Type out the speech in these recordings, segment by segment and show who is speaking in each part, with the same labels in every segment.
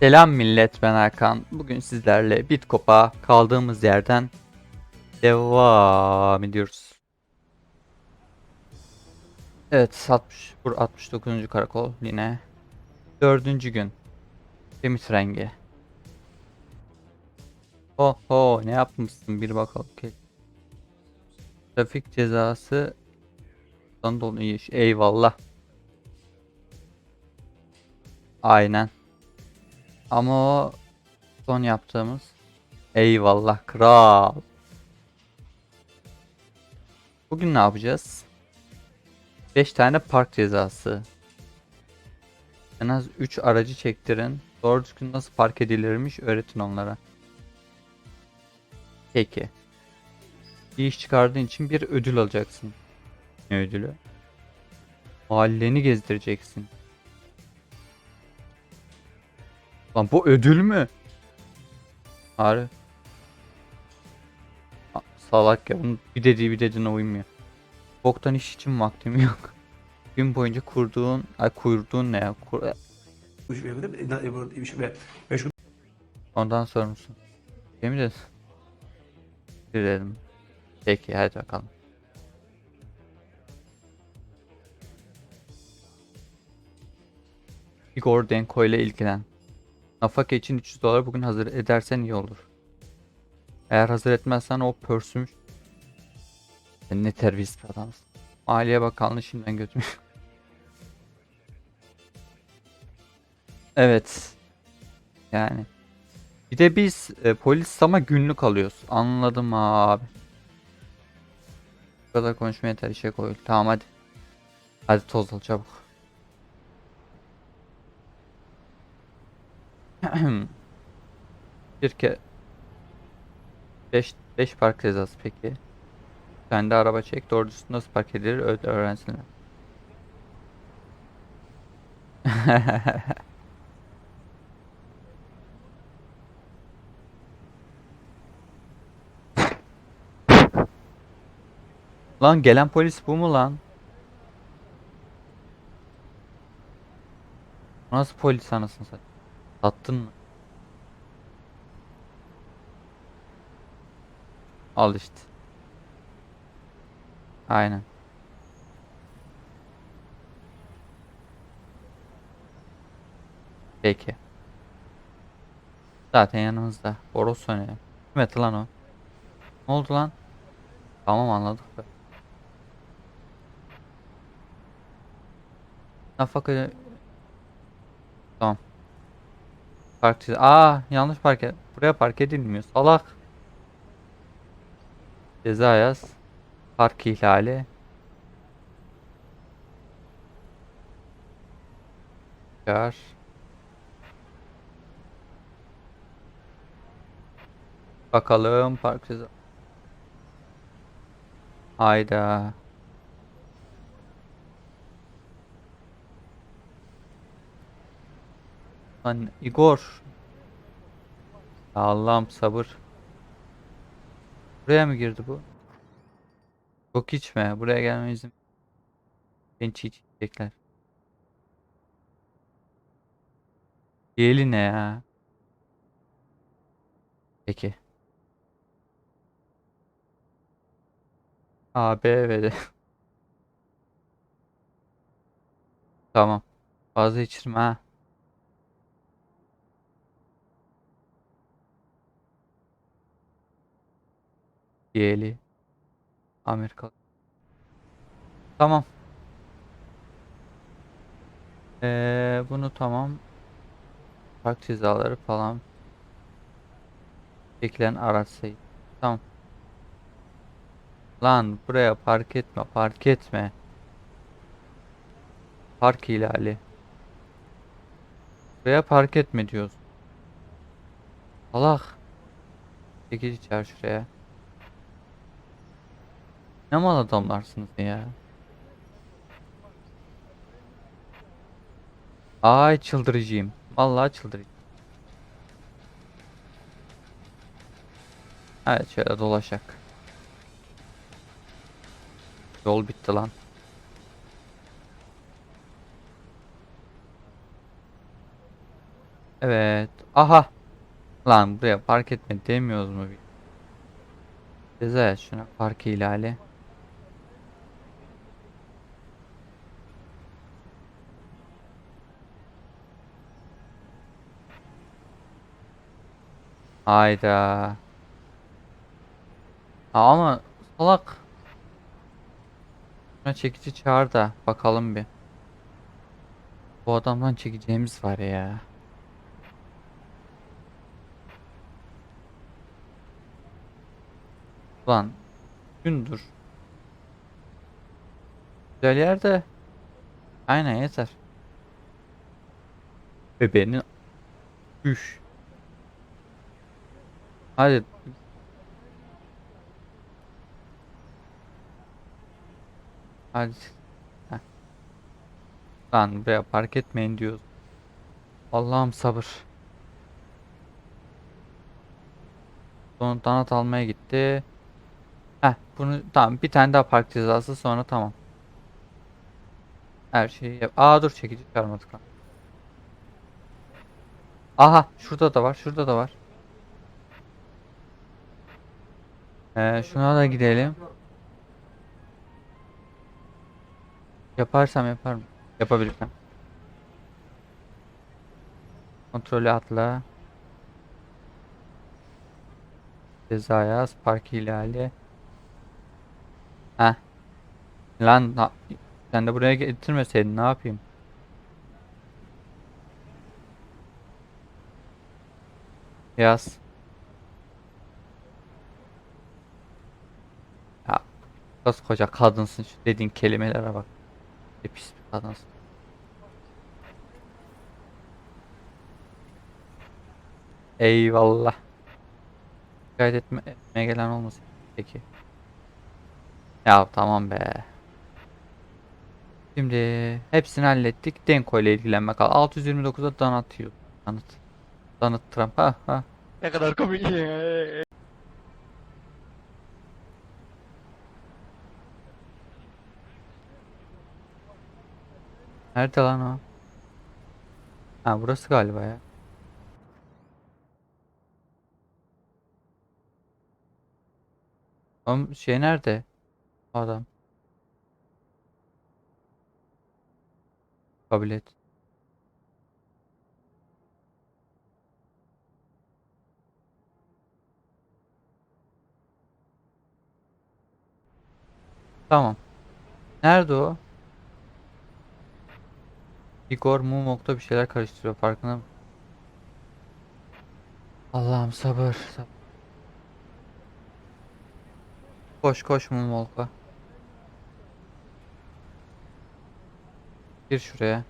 Speaker 1: Selam millet ben Erkan. Bugün sizlerle Bitkop'a kaldığımız yerden devam ediyoruz. Evet 60, bur 69. karakol yine. Dördüncü gün. Temiz rengi. Ho ho ne yapmışsın bir bakalım. Trafik cezası. Dolu iş. Eyvallah. Aynen. Ama o son yaptığımız eyvallah kral. Bugün ne yapacağız? 5 tane park cezası. En az 3 aracı çektirin. Doğru düzgün nasıl park edilirmiş öğretin onlara. Peki. Bir iş çıkardığın için bir ödül alacaksın. Ne ödülü? Mahalleni gezdireceksin. Lan bu ödül mü? Harbi. Salak ya. Bunun bir dediği bir dediğine uymuyor. Boktan iş için vaktim yok. Gün boyunca kurduğun, ay kurduğun ne ya? Kur- Ondan sorumlusun. Yemin ederim. Dedim. Peki hadi bakalım. Igor Denko ile ilgilen. Nafaka için 300 dolar bugün hazır edersen iyi olur. Eğer hazır etmezsen o pörsümüş. Sen ne terbiyesiz bir adamsın. Maliye Bakanlığı şimdiden götürmüş. evet. Yani. Bir de biz e, polis ama günlük alıyoruz. Anladım abi. Bu kadar konuşmaya yeter işe koyul. Tamam hadi. Hadi toz al çabuk. Bir ke 5 5 park cezası peki. Sen de araba çek. Doğru nasıl park edilir öğrensinler. Lan gelen polis bu mu lan? Nasıl polis anasını satayım? Sattın mı? Al işte. Aynen. Peki. Zaten yanımızda. Boros oynuyor. Kim lan o? Ne oldu lan? Tamam anladık. be. Nafaka Tamam. Park çiz- Aa yanlış park et. Buraya park edilmiyor. Salak. Ceza yaz. Park ihlali. Çağır. Bakalım park ceza. Hayda. Lan Igor. Allah'ım sabır. Buraya mı girdi bu? Çok içme. Buraya gelme izin. Beni çiğ çiğ yiyecekler. Diğeri ne ya? Peki. A, B ve D. Tamam. Fazla içirme ha. Diğeri. Amerika. Tamam. Ee, bunu tamam. Park cezaları falan. Çekilen araç sayı. Tamam. Lan buraya park etme, park etme. Park ihlali. Buraya park etme diyoruz. Allah. Çekici çağır şuraya. Ne mal adamlarsınız ya. Ay çıldırıcıyım. Vallahi çıldırıcıyım. Evet şöyle dolaşak. Yol bitti lan. Evet. Aha. Lan buraya park etme demiyoruz mu? Ceza şuna park ihlali. Hayda. Aa, Ama salak. Şuna çekici çağır da bakalım bir. Bu adamdan çekeceğimiz var ya. Ulan gündür. Güzel yerde. Aynen yeter. Bebeğinin Üş. Hadi. Hadi. Heh. Lan buraya park etmeyin diyoruz. Allah'ım sabır. Sonra donat almaya gitti. Heh bunu tamam bir tane daha park cezası sonra tamam. Her şeyi yap. Aa dur çekici çıkarmadık lan. Aha şurada da var şurada da var. Ee, şuna da gidelim. Yaparsam yaparım. Yapabilirsem. Kontrolü atla. Ceza yaz. Park ihlali. Heh. Lan sen de buraya getirmeseydin ne yapayım? Yaz. Ya koca kadınsın şu dediğin kelimelere bak. Ne pis bir kadınsın. Eyvallah. Şikayet etme, etmeye gelen olmasın. Peki. Ya tamam be. Şimdi hepsini hallettik. Denko ile ilgilenme kal. 629'da donat yiyor. Donat. Donat Trump. Ha ha.
Speaker 2: Ne kadar komik.
Speaker 1: Nerede lan o? Ha burası galiba ya. Oğlum şey nerede? Adam. Kabul. Tamam. Nerede o? Igor Mumok'ta bir şeyler karıştırıyor farkında mı? Allah'ım sabır. sabır. Koş koş Mumok'a. Gir şuraya.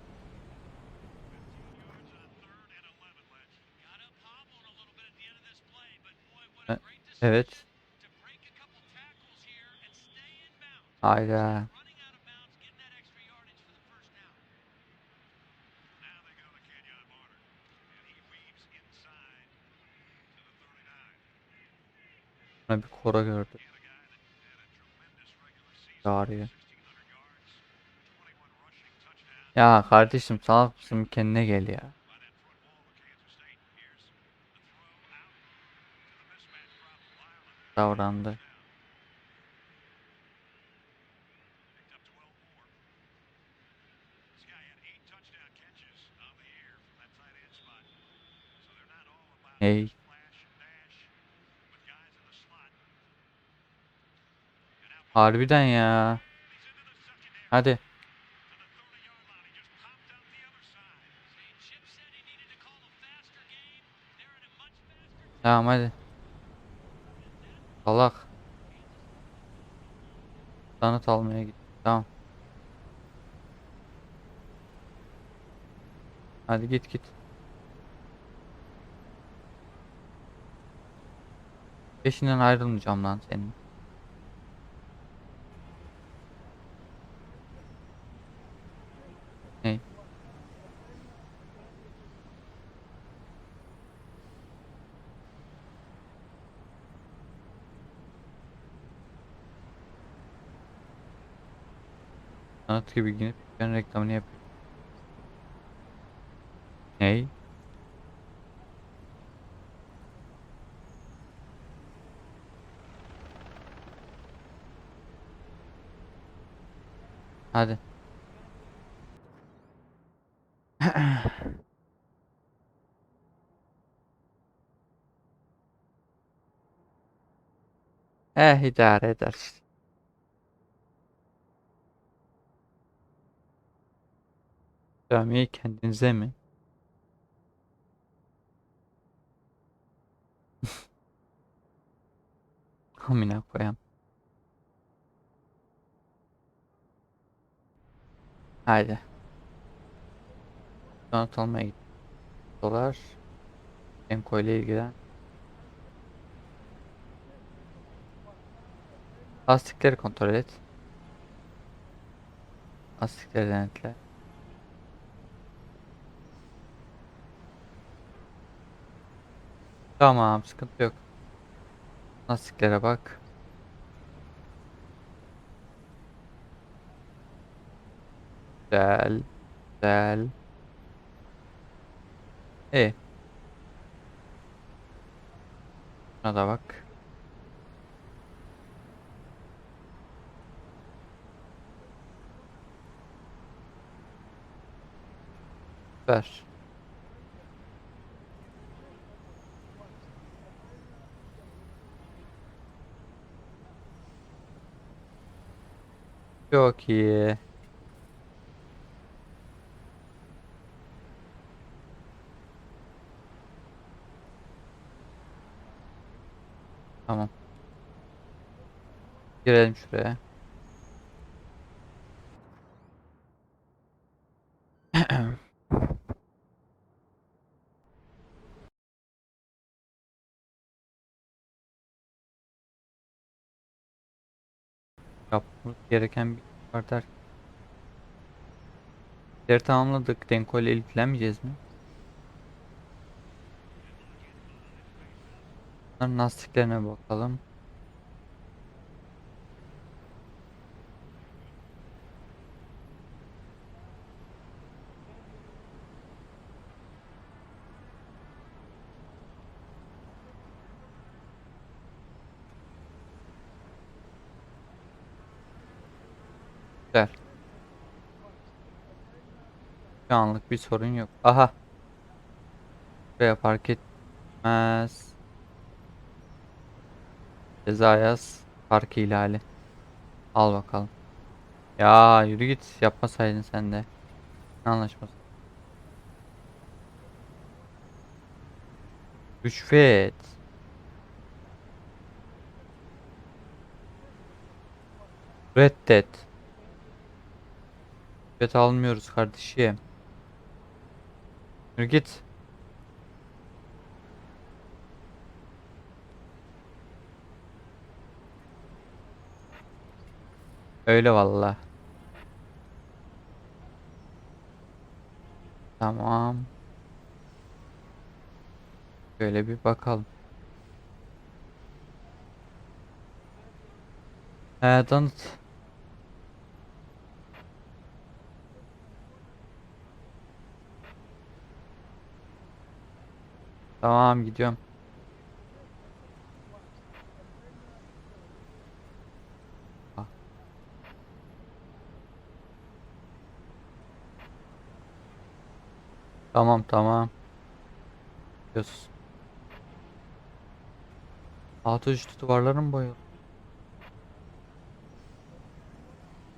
Speaker 1: E- Evet. Hayda. Bir kora gördüm. Çağırıyor. Ya kardeşim salak mısın kendine gel ya. Davrandı. Hey. Harbiden ya. Hadi. Tamam hadi. Salak. Tanıt almaya git. Tamam. Hadi git git. Peşinden ayrılmayacağım lan senin. Sanat gibi gidip ben reklamını yapıyorum. Ney? Hadi. Eh idare eder işte. Camiyi kendinize mi? Amına koyayım. Haydi. Donat almaya. Dolar. Enko ile ilgilen. Lastikleri kontrol et. Lastikleri denetle. Tamam, sıkıntı yok. Lastiklere bak. Güzel. Güzel. İyi. Şuna da bak. Ver. Çok iyi. Tamam. Girelim şuraya. Yapmamız gereken bir şey var der. İşleri tamamladık. Denko ile ilgilenmeyeceğiz mi? Bunların lastiklerine bakalım. Güzel. Şu anlık bir sorun yok. Aha. Buraya park etmez. Ceza yaz. Park ihlali. Al bakalım. Ya yürü git. Yapmasaydın sen de. Ne anlaşması? Rüşvet. Reddet. Rüşvet almıyoruz kardeşim. Yürü git. Öyle valla. Tamam. Şöyle bir bakalım. He Donut. Tamam gidiyorum. Ah. Tamam tamam. Gidiyoruz. Altı üstü duvarların mı?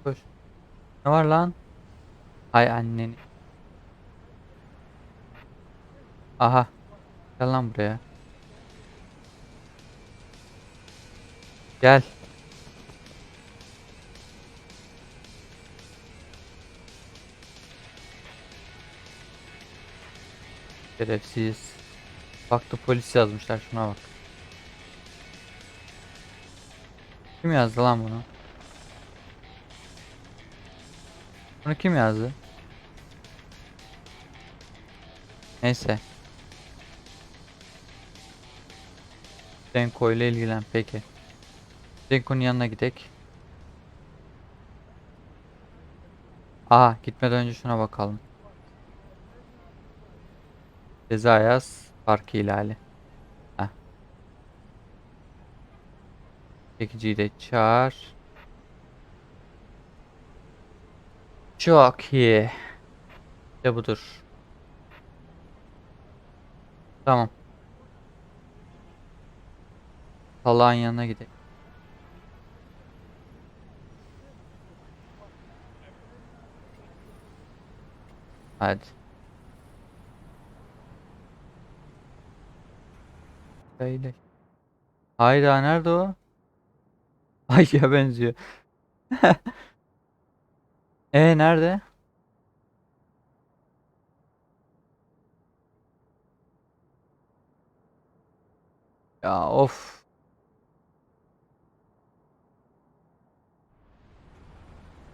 Speaker 1: Koş. Ne var lan? Ay anneni. Aha. Gel lan buraya. Gel. Şerefsiz. Baktı polis yazmışlar şuna bak. Kim yazdı lan bunu? Bunu kim yazdı? Neyse. Denko ile ilgilen peki. Denko'nun yanına gidek. Aa gitmeden önce şuna bakalım. Ceza yaz. Park ihlali. Heh. Çekiciyi de çağır. Çok iyi. İşte budur. Tamam. Salağın yanına gidelim. Hadi. Öyle. Hayda nerede o? Ayıya benziyor. E nerede? Ya of.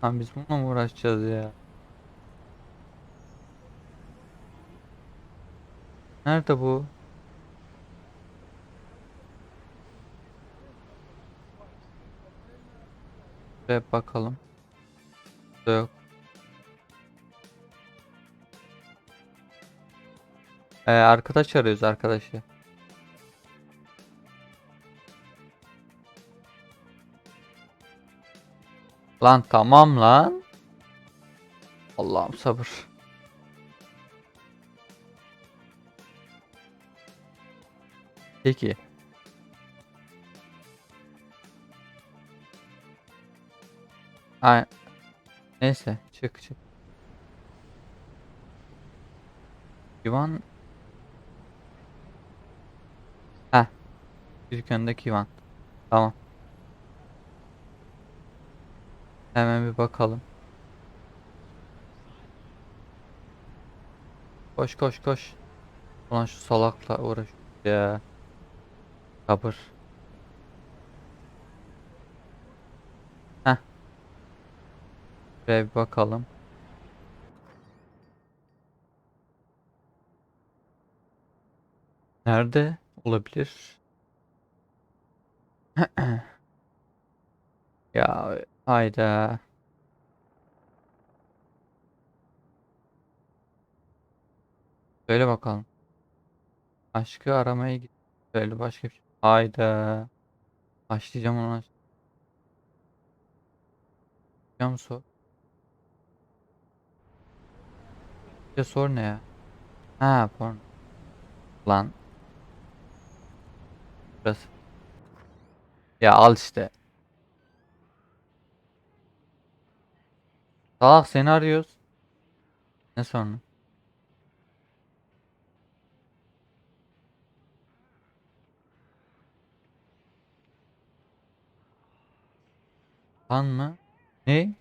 Speaker 1: Lan biz bununla mı uğraşacağız ya? Nerede bu? Şuraya bakalım. Yok. Ee, arkadaş arıyoruz arkadaşı. Lan tamam lan. Allah'ım sabır. Peki. Ay neyse çık çık. Ivan Heh. İlk öndeki Ivan. Tamam. Hemen bir bakalım. Koş koş koş. Ulan şu salakla uğraş ya. Sabır. Heh. Şuraya bir bakalım. Nerede olabilir? Ya hayda. Söyle bakalım. Aşkı aramaya git. Söyle başka bir şey. Hayda. Başlayacağım ona. Başlayacağım sor. Ya sor ne ya? Ha porno. Lan. Burası. Ya al işte. Salak seni arıyoruz. Ne sonra? Lan mı? Ne?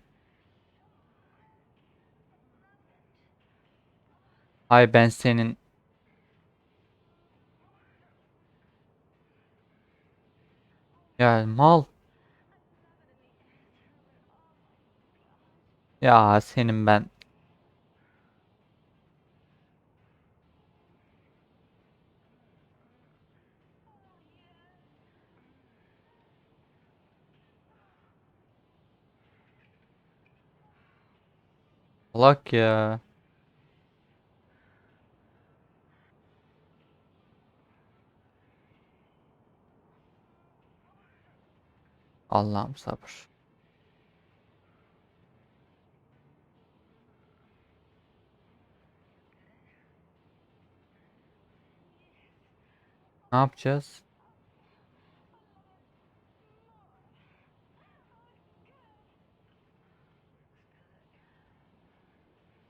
Speaker 1: Ay ben senin ya mal ya senin ben salak ya. Allah'ım sabır. Ne yapacağız?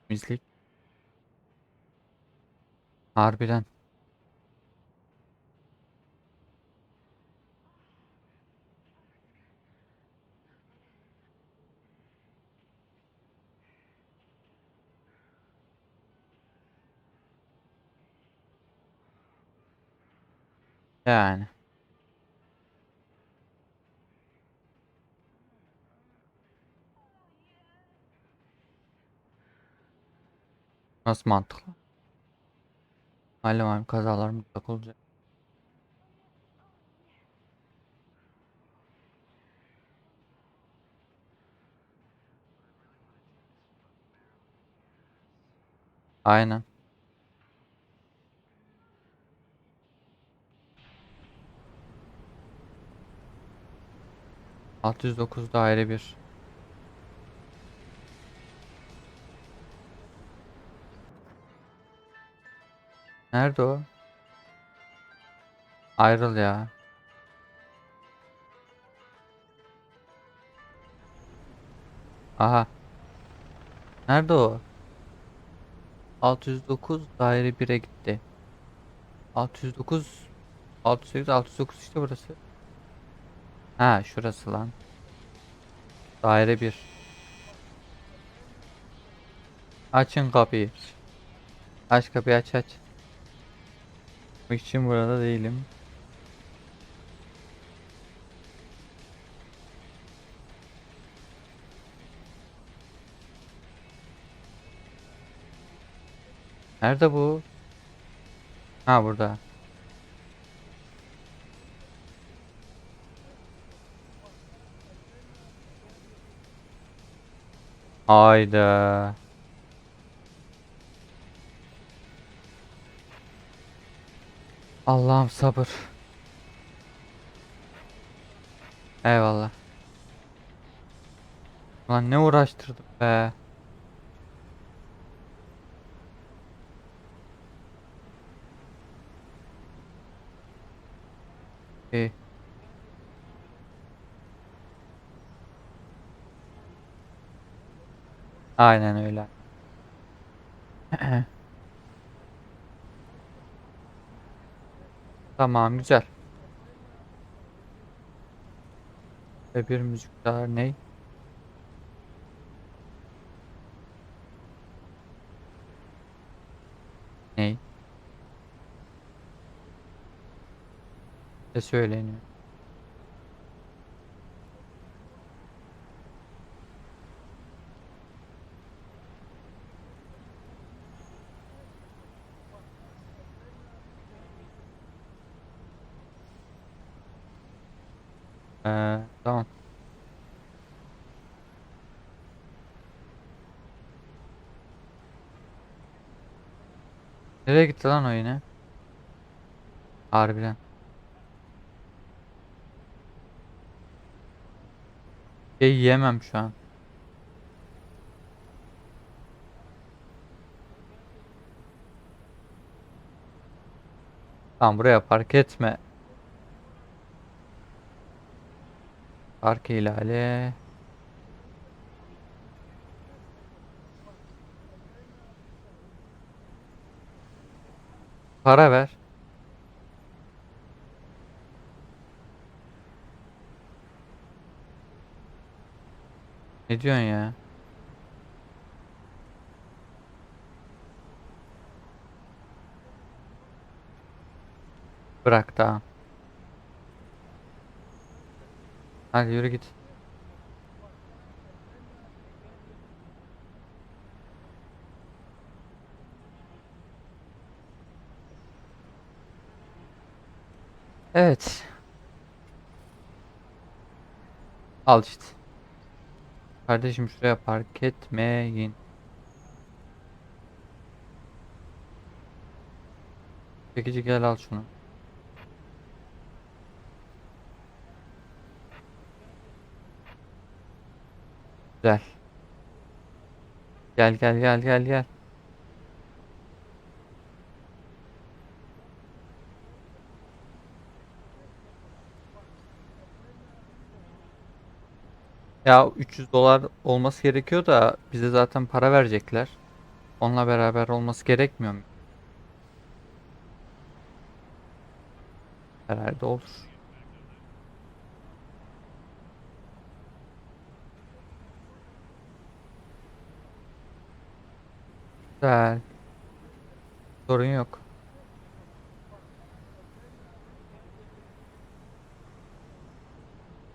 Speaker 1: Temizlik. Harbiden. Yani. Nasıl mantıklı? Malum malum kazalar mutlak olacak. Aynen. 609 daire 1. Nerede o? Ayrıl ya. Aha. Nerede o? 609 daire 1'e gitti. 609 608 609 işte burası. Ha şurası lan. Daire 1. Açın kapıyı. Aç kapıyı aç aç. Bu için burada değilim. Nerede bu? Ha burada. Hayda. Allah'ım sabır. Eyvallah. Lan ne uğraştırdım be. İyi. Aynen öyle. Tamam güzel. Ve bir müzik daha ne? Ne? Ne söyleniyor? Ee, tamam. Nereye gitti lan o yine? Harbiden. Şey yiyemem şu an. Tamam buraya park etme. Park ihlali. Para ver. Ne diyorsun ya? Bırak daha. Hadi yürü git. Evet. Al işte. Kardeşim şuraya park etmeyin. Çekici gel al şunu. Güzel. Gel gel gel gel gel. Ya 300 dolar olması gerekiyor da bize zaten para verecekler. Onunla beraber olması gerekmiyor mu? Herhalde olur. Güzel. Sorun yok.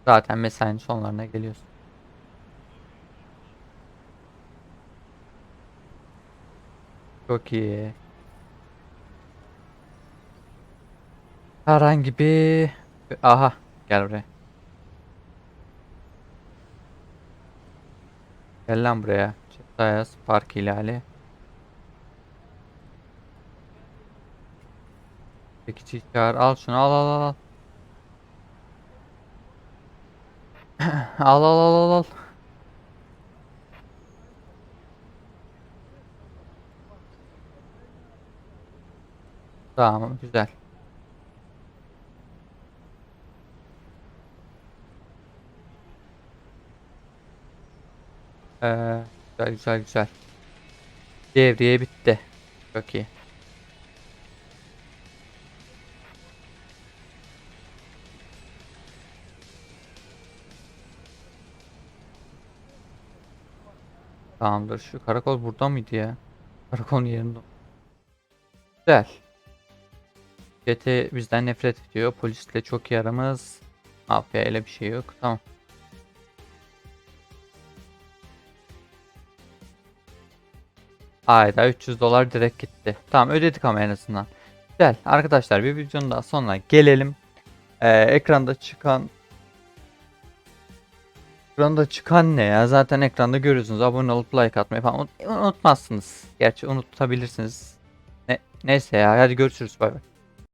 Speaker 1: Zaten mesainin sonlarına geliyorsun. Çok iyi. Herhangi bir... Aha gel buraya. Gel lan buraya. Çetayaz park ihlali. Çekici çağır. Al şunu al al al. al. Al al al al. Tamam güzel. Ee, güzel güzel güzel. Devriye bitti. Çok iyi. Tamamdır. Şu karakol burada mıydı ya? Karakolun yerinde. Güzel. GT bizden nefret ediyor. Polisle çok yaramız. Mafya ile bir şey yok. Tamam. Ayda 300 dolar direkt gitti. Tamam ödedik ama en azından. Güzel. Arkadaşlar bir videonun daha sonuna gelelim. Ee, ekranda çıkan Ekranda çıkan ne ya? Zaten ekranda görüyorsunuz. Abone olup like atmayı falan unut- unutmazsınız. Gerçi unutabilirsiniz. Ne, neyse ya. Hadi görüşürüz. Bay bay.